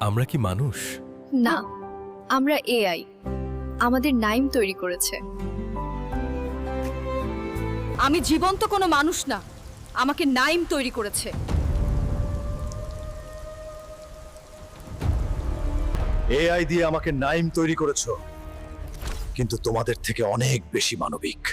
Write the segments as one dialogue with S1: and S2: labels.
S1: আমরা কি মানুষ?
S2: না আমরা এআই। আমাদের নাইম তৈরি করেছে।
S3: আমি জীবন্ত কোনো মানুষ না আমাকে নাইম তৈরি করেছে।
S4: এআই দিয়ে আমাকে নাইম তৈরি করেছ কিন্তু তোমাদের থেকে অনেক বেশি মানবিক।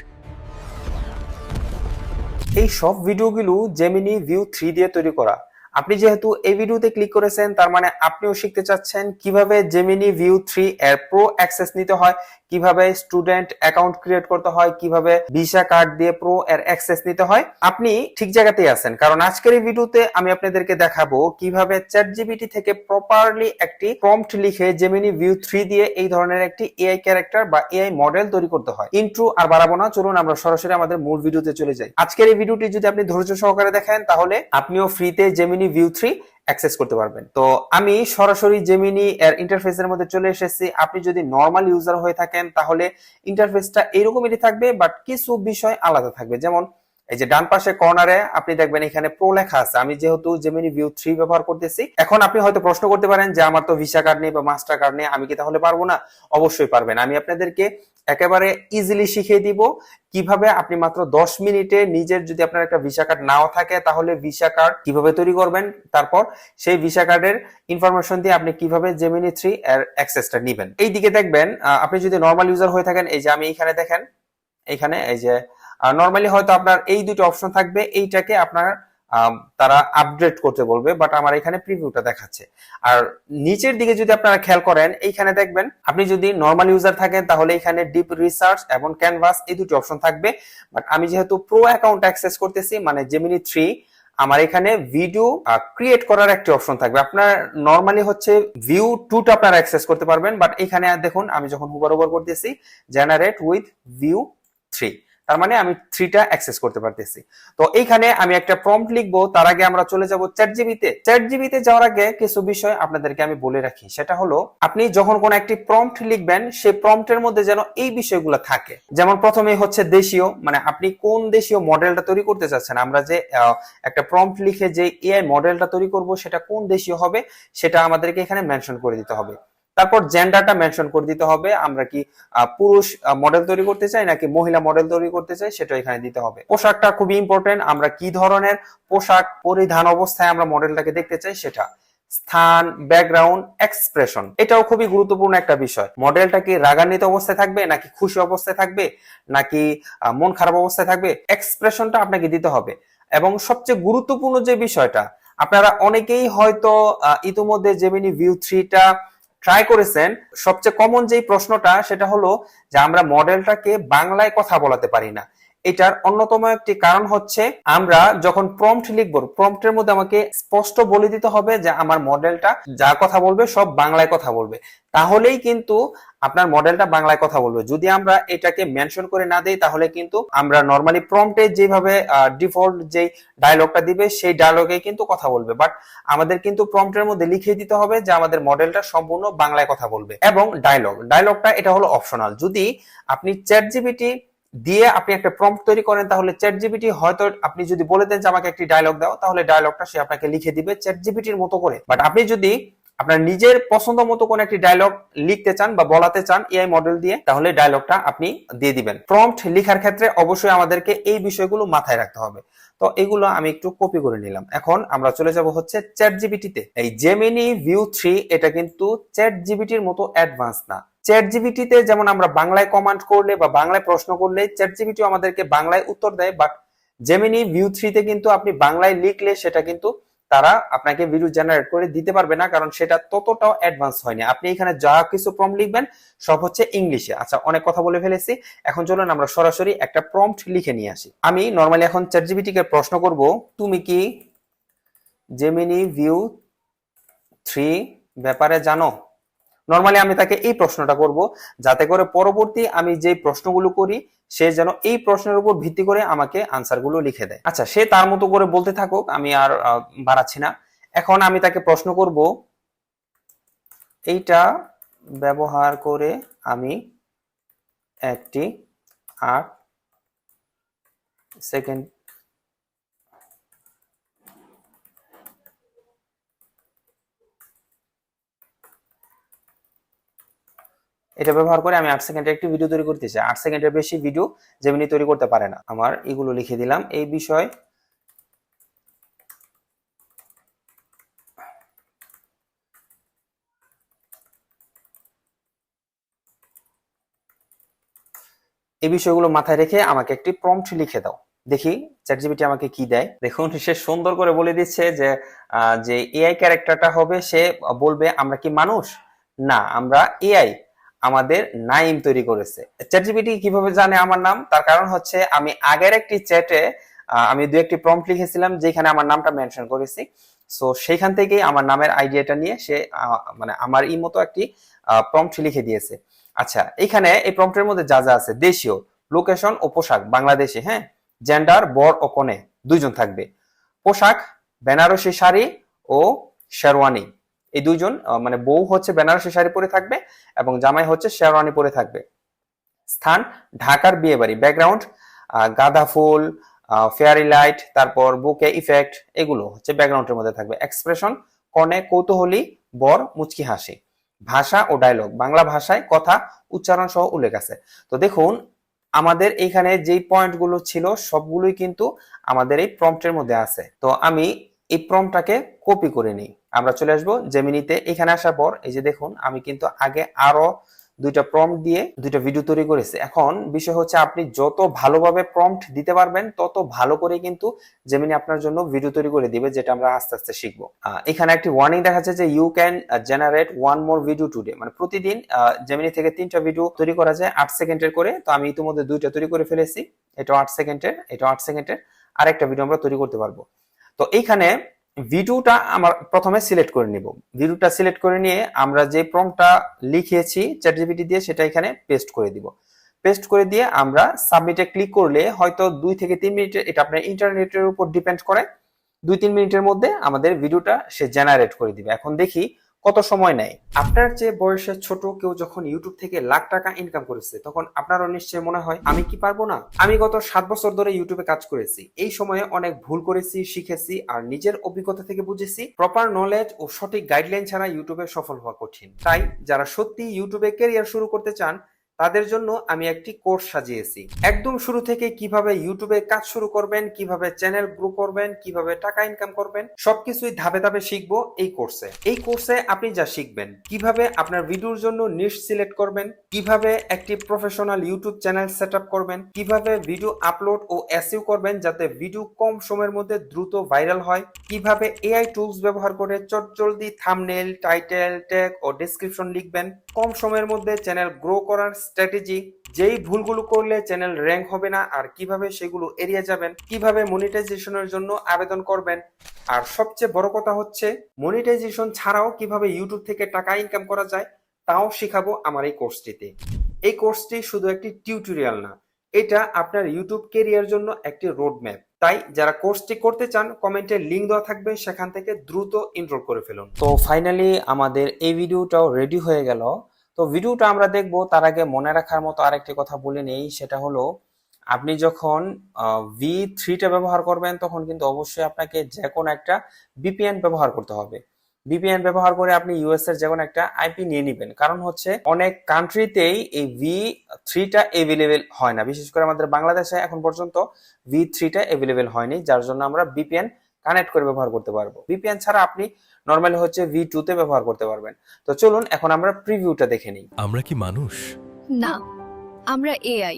S5: এই সব ভিডিওগুলো জেমিনি ভিউ থ্রি দিয়ে তৈরি করা। আপনি যেহেতু এই ভিডিওতে ক্লিক করেছেন, তার মানে আপনিও শিখতে চাচ্ছেন কীভাবে জেমিনি ভিউ থ্রি এর প্রো অ্যাক্সেস নিতে হয়, কীভাবে স্টুডেন্ট অ্যাকাউন্ট ক্রিয়েট করতে হয়, কীভাবে ভিসা কার্ড দিয়ে প্রো এর অ্যাক্সেস নিতে হয়। আপনি ঠিক জায়গাতেই আছেন, কারণ আজকের এই ভিডিওতে আমি আপনাদেরকে দেখাবো কীভাবে চ্যাট জিবিটি থেকে প্রপারলি একটি প্রম্পট লিখে জেমিনি ভিউ থ্রি দিয়ে এই ধরনের একটি এআই ক্যারেক্টার বা এআই মডেল তৈরি করতে হয়। ইন্ট্রো আর বাড়াবো না, চলুন আমরা সরাসরি আমাদের মূল ভিডিওতে চলে যাই। আজকের এই ভিডিওটি যদি আপনি ধৈর্য সহকারে দেখেন, তাহলে আপনিও ফ্রিতে জেমিনি ভিউ থ্রি অ্যাক্সেস করতে পারবেন। তো আমি সরাসরি জেমিনি এর ইন্টারফেসের মধ্যে চলে এসেছি। আপনি যদি নর্মাল ইউজার হয়ে থাকেন, তাহলে ইন্টারফেসটা এরকমই থাকবে বাট কিছু বিষয় আলাদা থাকবে। যেমন এই যে ডান পাশে কর্নারে আপনি দেখবেন এখানে প্রো লেখা আছে। আমি যেহেতু জেমিনি ভিউ থ্রি ব্যবহার করতেছি, এখন আপনি হয়তো প্রশ্ন করতে পারেন যে আমার তো ভিসা কার্ড নেই বা মাস্টার কার্ড নেই, আমি কি তাহলে পারব না? অবশ্যই পারবেন। আমি আপনাদেরকে একেবারে ইজিলি শিখিয়ে দিব কীভাবে আপনি মাত্র দশ মিনিটে নিজের যদি আপনার একটা ভিসা কার্ড নাও থাকে, তাহলে ভিসা কার্ড কীভাবে তৈরি করবেন? তারপর সেই ভিসা কার্ডের ইনফরমেশন দিয়ে আপনি কীভাবে জেমিনি থ্রি এর অ্যাক্সেসটা নিবেন। এই দিকে দেখবেন আপনি যদি নর্মাল ইউজার হয়ে থাকেন, এই যে আমি এখানে দেখেন, এখানে এই যে নর্মালি হয়তো আপনার এই দুটো অপশন থাকবে, এইটাকে আপনার তারা আপডেট করতে বলবে বাট আমার এখানে প্রিভিউটা দেখাচ্ছে। আর নিচের দিকে যদি আপনারা খেয়াল করেন, এইখানে দেখবেন, আপনি যদি নর্মাল ইউজার থাকেন, তাহলে এখানে ডিপ রিসার্চ এবং ক্যানভাস এই দুটি অপশন থাকবে। বাট আমি যেহেতু প্রো অ্যাকাউন্ট অ্যাক্সেস করতেছি মানে জেমিনি থ্রি আমার এখানে ভিডিও ক্রিয়েট করার একটি অপশন থাকবে। আপনার নর্মালি হচ্ছে ভিউ টুটা আপনারা অ্যাক্সেস করতে পারবেন বাট এখানে দেখুন, আমি যখন হুবার ওভার করতেছি জেনারেট উইথ ভিউ থ্রি তার মানে আমি থ্রিটা অ্যাক্সেস করতে পারতেছি। তো এইখানে আমি একটা প্রম্পট লিখব, তার আগে আমরা চলে যাব চ্যাট জিবিতে চ্যাট জিবিতে যাওয়ার আগে কিছু বিষয় আপনাদেরকে আমি বলে রাখি। সেটা হলো, আপনি যখন কোন একটি প্রম্পট লিখবেন, সেই প্রম্পটের মধ্যে যেন এই বিষয়গুলো থাকে। যেমন প্রথমে হচ্ছে দেশীয় মানে আপনি কোন দেশীয় মডেলটা তৈরি করতে চাচ্ছেন? আমরা যে একটা প্রম্পট লিখে যে এআই মডেলটা তৈরি করব, সেটা কোন দেশীয় হবে? সেটা আমাদেরকে এখানে মেনশন করে দিতে হবে। তারপর জেন্ডারটা মেনশন করে দিতে হবে। আমরা কি পুরুষ মডেল তৈরি করতে চাই নাকি মহিলা মডেল তৈরি করতে চাই সেটা এখানে দিতে হবে। পোশাকটা খুবই ইম্পর্টেন্ট আমরা কি ধরনের পোশাক পরিধান অবস্থায় আমরা মডেলটাকে দেখতে চাই সেটা স্থান ব্যাকগ্রাউন্ড এক্সপ্রেশন এটাও খুবই গুরুত্বপূর্ণ একটা বিষয়। মডেলটা কি রাগান্বিত অবস্থায় থাকবে নাকি খুশি অবস্থায় থাকবে নাকি মন খারাপ অবস্থায় থাকবে? এক্সপ্রেশনটা আপনাকে দিতে হবে। এবং সবচেয়ে গুরুত্বপূর্ণ যে বিষয়টা, আপনারা অনেকেই হয়তো ইতিমধ্যে জেমিনি ভিউ থ্রিটা ট্রাই করেছেন, সবচেয়ে কমন যেই প্রশ্নটা সেটা হলো যে আমরা মডেলটাকে বাংলায় কথা বলাতে পারি না। এটার অন্যতম একটি কারণ হচ্ছে আমরা যখন প্রম্পট লিখব প্রম্পটের মধ্যে আমাকে স্পষ্ট বলে দিতে হবে যে আমার মডেলটা যা কথা বলবে সব বাংলায় কথা বলবে। তাহলেই কিন্তু আপনার মডেলটা বাংলায় কথা বলবে। যদি আমরা এটাকে মেনশন করে না দেই, তাহলে কিন্তু আমরা নর্মালি প্রম্পটে যেভাবে ডিফল্ট যেই ডায়লগটা দিবে, সেই ডায়লগে কিন্তু কথা বলবে। বাট আমাদের কিন্তু প্রম্পটের মধ্যে লিখে দিতে হবে যে আমাদের মডেলটা সম্পূর্ণ বাংলায় কথা বলবে। এবং ডায়লগ ডায়লগটা এটা হলো অপশনাল যদি আপনি চ্যাট জিবিটি দিয়ে আপনি একটা প্রম্পট তৈরি করেন, তাহলে চ্যাট জিবিটি হয়তো আপনি যদি বলে দেন যে আমাকে একটি ডায়লগ দাও, তাহলে ডায়লগটা সে আপনাকে লিখে দিবে চ্যাট জিবিটির মতো করে। বাট আপনি যদি আপনার নিজের পছন্দ মতো কোন একটি ডায়লগ লিখতে চান বা বলাতে চান এআই মডেল দিয়ে, তাহলে ডায়লগটা আপনি দিয়ে দিবেন। প্রম্পট লেখার ক্ষেত্রে অবশ্যই আমাদেরকে এই বিষয়গুলো মাথায় রাখতে হবে। তো এগুলো আমি একটু কপি করে নিলাম। এখন আমরা চলে যাব হচ্ছে চ্যাট জিবিটিতে এই জেমিনি ভিউ থ্রি এটা কিন্তু চ্যাট জিবিটির মতো অ্যাডভান্স না। চ্যাট জিবিটিতে যেমন আমরা বাংলায় কমান্ড করলে বা বাংলায় প্রশ্ন করলে চ্যাট জিবিটিও আমাদেরকে বাংলায় উত্তর দেয় বাট জেমিনি ভিউ থ্রিতে কিন্তু আপনি বাংলায় লিখলে সেটা কিন্তু তারা আপনাকে ভিডিও জেনারেট করে দিতে পারবে না, কারণ সেটা ততটাও অ্যাডভান্স হয়নি। আপনি এখানে যা কিছু প্রম্পট লিখবেন, সব হচ্ছে ইংলিশে আচ্ছা অনেক কথা বলে ফেলেছি। এখন চলুন আমরা সরাসরি একটা প্রম্পট লিখে নিয়ে আসি। আমি নর্মালি এখন চ্যাট জিবিটিকে প্রশ্ন করব, তুমি কি জেমিনি ভিউ থ্রি ব্যাপারে জানো? নর্মালি আমি তাকে এই প্রশ্নটা করব, যাতে করে পরবর্তী আমি যে প্রশ্নগুলো করি, সে যেন এই প্রশ্নের উপর ভিত্তি করে আমাকে আনসারগুলো লিখে দেয়। আচ্ছা সে তার মতো করে বলতে থাকুক, আমি আর বাড়াচ্ছি না। এখন আমি তাকে প্রশ্ন করব, এইটা ব্যবহার করে আমি একটি আট সেকেন্ড এটা ব্যবহার করে আমি আট সেকেন্ডের একটি ভিডিও তৈরি করতে চাই। আট সেকেন্ডের বেশি ভিডিও জেমিনি তৈরি করতে পারে না। আমার এগুলো লিখে দিলাম। এই বিষয় এই বিষয়গুলো মাথায় রেখে আমাকে একটি প্রম্পট লিখে দাও। দেখি চ্যাটজিপিটি আমাকে কি দেয়। দেখুন, সে সুন্দর করে বলে দিচ্ছে যে যে এআই ক্যারেক্টারটা হবে, সে বলবে, আমরা কি মানুষ? না, আমরা এআই আমাদের নাইম তৈরি করেছে। চ্যাট চ্যাটজিপিটি কীভাবে জানে আমার নাম? তার কারণ হচ্ছে আমি আগের একটি চ্যাটে আমি দু একটি প্রম্পট লিখেছিলাম যেখানে আমার নামটা মেনশন করেছি। সো সেইখান থেকেই আমার নামের আইডিয়াটা নিয়ে সে মানে আমার এই মতো একটি প্রম্পট লিখে দিয়েছে। আচ্ছা এখানে এই প্রম্পটের মধ্যে যা যা আছে, দেশীয় লোকেশন ও পোশাক, বাংলাদেশে হ্যাঁ? জেন্ডার বর ও কনে, দুইজন থাকবে। পোশাক, বেনারসি শাড়ি ও শেরওয়ানি। এই দুইজন মানে বউ হচ্ছে বেনারসি শাড়ি পরে থাকবে এবং জামাই হচ্ছে শেরওয়ানি পরে থাকবে। স্থান, ঢাকার বিয়ে বাড়ি ব্যাকগ্রাউন্ড গাঁদা ফুল ফেয়ারি লাইট তারপর বুকে ইফেক্ট এগুলো হচ্ছে ব্যাকগ্রাউন্ডের মধ্যে থাকবে। এক্সপ্রেশন কনে, কৌতূহলী, বর, মুচকি হাসি। ভাষা ও ডায়লগ বাংলা ভাষায় কথা, উচ্চারণ সহ উল্লেখ আছে। তো দেখুন, আমাদের এখানে যেই পয়েন্টগুলো ছিল, সবগুলোই কিন্তু আমাদের এই প্রম্পটের মধ্যে আছে। তো আমি এই প্রম্পটটাকে কপি করে নিই। আমরা চলে আসব জেমিনিতে এখানে আসার পর, এই যে দেখুন, আমি কিন্তু আগে আরও দুইটা প্রম্পট দিয়ে দুইটা ভিডিও তৈরি করেছি। এখন বিষয় হচ্ছে, আপনি যত ভালোভাবে প্রম্পট দিতে পারবেন, তত ভালো করে কিন্তু জেমিনি আপনার জন্য ভিডিও তৈরি করে দিবে, যেটা আমরা আস্তে আস্তে শিখব। এখানে একটি ওয়ার্নিং দেখাচ্ছে যে you can generate one more video today মানে প্রতিদিন জেমিনি থেকে তিনটা ভিডিও তৈরি করা যায় আট সেকেন্ডের করে। তো আমি ইতিমধ্যে দুইটা তৈরি করে ফেলেছি। এটা আট সেকেন্ডের এটা আট সেকেন্ডের। আরেকটা ভিডিও আমরা তৈরি করতে পারব। তো এইখানে ভিডিওটা আমরা প্রথমে সিলেক্ট করে নিব। ভিডিওটা সিলেক্ট করে নিয়ে আমরা যে প্রম্পটটা লিখিয়েছি চ্যাটজিপিটি দিয়ে সেটা এখানে পেস্ট করে দিব। পেস্ট করে দিয়ে আমরা সাবমিটে ক্লিক করলে হয়তো দুই থেকে তিন মিনিটে এটা আপনার ইন্টারনেটের উপর ডিপেন্ড করে। দুই তিন মিনিটের মধ্যে আমাদের ভিডিওটা সে জেনারেট করে দিবে। এখন দেখি কত সময় নেয়? আপনার যে বয়সে ছোট কেউ যখন ইউটিউব থেকে লাখ টাকা ইনকাম করেছে, তখন আপনারও নিশ্চয়ই মনে হয়, আমি কি পারব না? আমি গত সাত বছর ধরে ইউটিউবে কাজ করেছি। এই সময়ে অনেক ভুল করেছি, শিখেছি আর নিজের অভিজ্ঞতা থেকে বুঝেছি। প্রপার নলেজ ও সঠিক গাইডলাইন ছাড়া ইউটিউবে সফল হওয়া কঠিন। তাই যারা সত্যি ইউটিউবে কেরিয়ার শুরু করতে চান তাদের জন্য আমি একটি কোর্স সাজিয়েছি। একদম শুরু থেকে কীভাবে ইউটিউবে কাজ শুরু করবেন, কীভাবে চ্যানেল গ্রো করবেন, কীভাবে টাকা ইনকাম করবেন, সবকিছুই ধাপে ধাপে শিখব এই কোর্সে। এই কোর্সে আপনি যা শিখবেন, কীভাবে আপনার ভিডিওর জন্য নিশ সিলেক্ট করবেন, কীভাবে একটি প্রফেশনাল ইউটিউব চ্যানেল সেট করবেন, কীভাবে ভিডিও আপলোড ও এসইউ করবেন যাতে ভিডিও কম সময়ের মধ্যে দ্রুত ভাইরাল হয়, কীভাবে এআই টুলস ব্যবহার করে চটজলদি থামনেল টাইটেল ট্যাগ ও ডেসক্রিপশন লিখবেন কম সময়ের মধ্যে চ্যানেল গ্রো করার স্ট্র্যাটেজি যেই ভুলগুলো করলে চ্যানেল র্যাঙ্ক হবে না আর কীভাবে সেগুলো এড়িয়ে যাবেন, কীভাবে মনিটাইজেশনের জন্য আবেদন করবেন। আর সবচেয়ে বড় কথা হচ্ছে মনিটাইজেশন ছাড়াও কীভাবে ইউটিউব থেকে টাকা ইনকাম করা যায়, তাও শিখাবো আমার এই কোর্সটিতে এই কোর্সটি শুধু একটি টিউটোরিয়াল না এটা আপনার ইউটিউব কেরিয়ার জন্য একটি রোড ম্যাপ তাই যারা কোর্সটি করতে চান কমেন্টে লিঙ্ক দেওয়া থাকবে, সেখান থেকে দ্রুত ইনরোল করে ফেলুন। তো ফাইনালি আমাদের এই ভিডিওটাও রেডি হয়ে গেল। তো ভিডিওটা আমরা দেখব, তার আগে মনে রাখার মতো আরেকটি কথা বলে নেই, সেটা হলো, আপনি যখন ভি থ্রিটা ব্যবহার করবেন, তখন কিন্তু অবশ্যই আপনাকে যে কোনো একটা বিপিএন ব্যবহার করতে হবে। ভিপিএন ব্যবহার করে আপনি ইউএস এর যে কোনো একটা আইপি নিয়ে নেবেন। কারণ হচ্ছে অনেক কান্ট্রিতেই এই ভি থ্রিটা এভেলেবেল হয় না। বিশেষ করে আমাদের বাংলাদেশে এখন পর্যন্ত ভি থ্রিটা এভেলেবেল হয়নি যার জন্য আমরা বিপিএন কানেক্ট করে ব্যবহার করতে পারব। ভিপিএন ছাড়া আপনি নর্মালি হচ্ছে ভি টু তে ব্যবহার করতে পারবেন। তো চলুন এখন আমরা প্রিভিউটা দেখে নিই।
S1: আমরা কি মানুষ?
S2: না আমরা এআই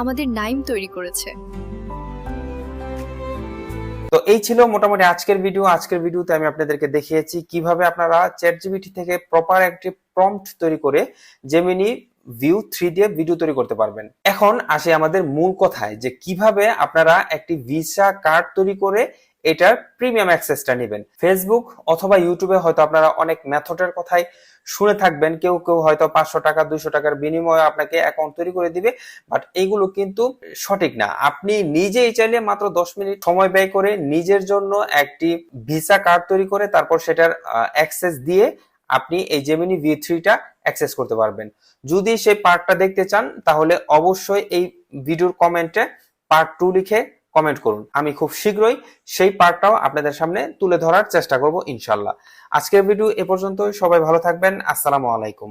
S2: আমাদের নাইম তৈরি করেছে।
S5: তো এই ছিল মোটামুটি আজকের ভিডিও আজকের ভিডিওতে আমি আপনাদেরকে দেখিয়েছি কীভাবে আপনারা চ্যাট জিবিটি থেকে প্রপার একটি প্রম্পট তৈরি করে জেমিনি ভিউ থ্রি দিয়ে ভিডিও তৈরি করতে পারবেন। এখন আসে আমাদের মূল কথায় যে কীভাবে আপনারা একটি ভিসা কার্ড তৈরি করে এটার প্রিমিয়াম অ্যাক্সেসটা নেবেন। ফেসবুক অথবা ইউটিউবে হয়তো আপনারা অনেক মেথডের কথাই শুনে থাকবেন। কেউ কেউ হয়তো পাঁচশো টাকা, দুইশো টাকার বিনিময়ে আপনাকে অ্যাকাউন্ট তৈরি করে দিবে। বাট এইগুলো কিন্তু সঠিক না। আপনি নিজেই চাইলে মাত্র দশ মিনিট সময় ব্যয় করে নিজের জন্য একটি ভিসা কার্ড তৈরি করে তারপর সেটার অ্যাক্সেস দিয়ে আপনি এই জেমিনি ভি থ্রিটা অ্যাক্সেস করতে পারবেন। যদি সেই পার্টটা দেখতে চান, তাহলে অবশ্যই এই ভিডিওর কমেন্টে পার্ট টু লিখে কমেন্ট করুন। আমি খুব শীঘ্রই সেই পার্টটাও আপনাদের সামনে তুলে ধরার চেষ্টা করব ইনশাল্লাহ আজকের ভিডিও এ পর্যন্ত সবাই ভালো থাকবেন। আসসালামু আলাইকুম।